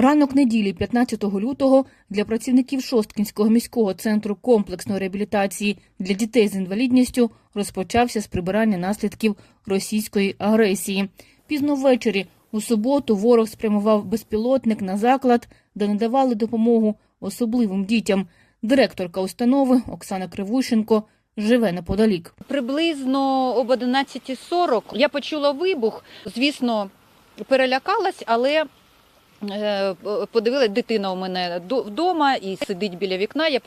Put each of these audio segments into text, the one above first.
Ранок неділі, 15 лютого, для працівників Шосткінського міського центру комплексної реабілітації для дітей з інвалідністю розпочався з прибирання наслідків російської агресії. Пізно ввечері у суботу ворог спрямував безпілотник на заклад, де надавали допомогу особливим дітям. Директорка установи Оксана Кривущенко живе неподалік. Приблизно об 11.40 я почула вибух. Звісно, перелякалась, але подивилась, дитина у мене вдома і сидить біля вікна. Я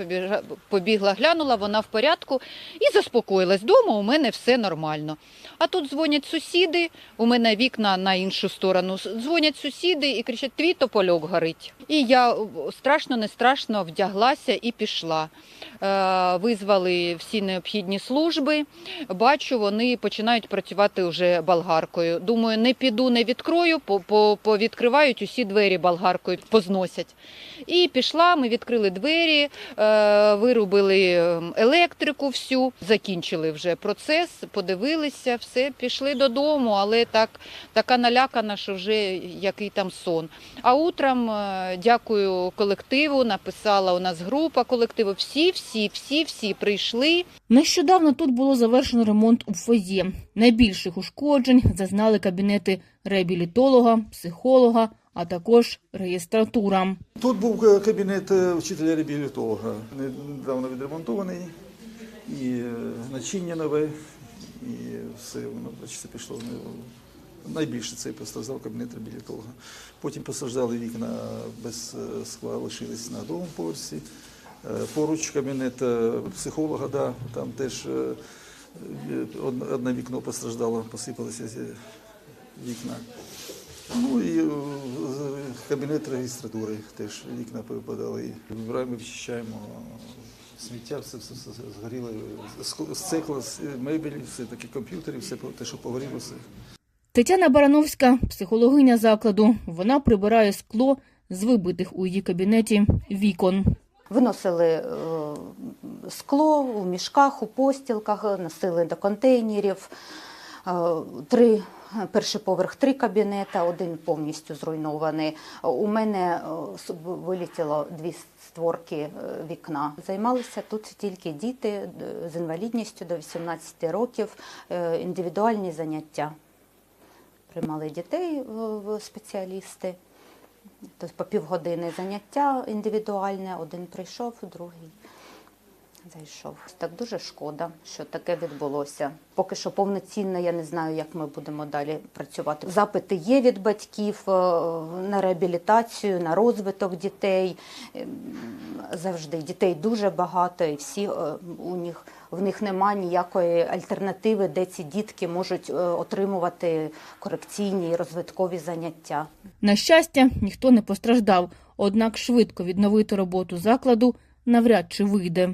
побігла, глянула, вона в порядку і заспокоїлась. Дома у мене все нормально. А тут дзвонять сусіди, у мене вікна на іншу сторону. Дзвонять сусіди і кричать: твій топольок горить. І я страшно, не страшно вдяглася і пішла. Е, Визвали всі необхідні служби. Бачу, вони починають працювати вже болгаркою. Думаю, не піду, не відкрою, по- по- повідкривають усі двері болгаркою, позносять. І пішла, ми відкрили двері, е, вирубили ем, електрику всю, закінчили вже процес, подивилися, все, пішли додому, але так, така налякана, що вже який там сон. А утром, е, дякую колективу, написала у нас група колективу. Всі, всі, всі, всі прийшли. Нещодавно тут було завершено ремонт у фойє. Найбільших ушкоджень зазнали кабінети реабілітолога, психолога, а також реєстратура. Тут був е, кабінет е, вчителя реабілітолога, недавно відремонтований, і е, начиння нове, і все воно бачите, пішло. Найбільше цей постраждав кабінет реабілітолога. Потім постраждали вікна без скла, лишились на другому поверсі. Поруч кабінет психолога, да, там теж одне вікно постраждало, посипалися вікна. Ну і е, кабінет реєстратури теж вікна повипадали. Вибираємо, вичищаємо сміття, все, все, все згоріло, з цекла, з мебелі, все такі комп'ютери, все те, що погоріло, все. Тетяна Барановська, психологиня закладу. Вона прибирає скло з вибитих у її кабінеті вікон. Виносили е, скло у мішках, у постілках, носили до контейнерів. Е, Три, перший поверх три кабінета, один повністю зруйнований. У мене е, вилетіло дві створки е, вікна. Займалися тут тільки діти з інвалідністю до 18 років, індивідуальні заняття. Приймали дітей в спеціалісти. Тобто по півгодини заняття індивідуальне, один прийшов, другий зайшов. Так дуже шкода, що таке відбулося. Поки що повноцінно я не знаю, як ми будемо далі працювати. Запити є від батьків е, на реабілітацію, на розвиток дітей. Ем, Завжди дітей дуже багато, і всі е, у них в них немає ніякої альтернативи, де ці дітки можуть е, отримувати корекційні і розвиткові заняття. На щастя, ніхто не постраждав, однак швидко відновити роботу закладу навряд чи вийде.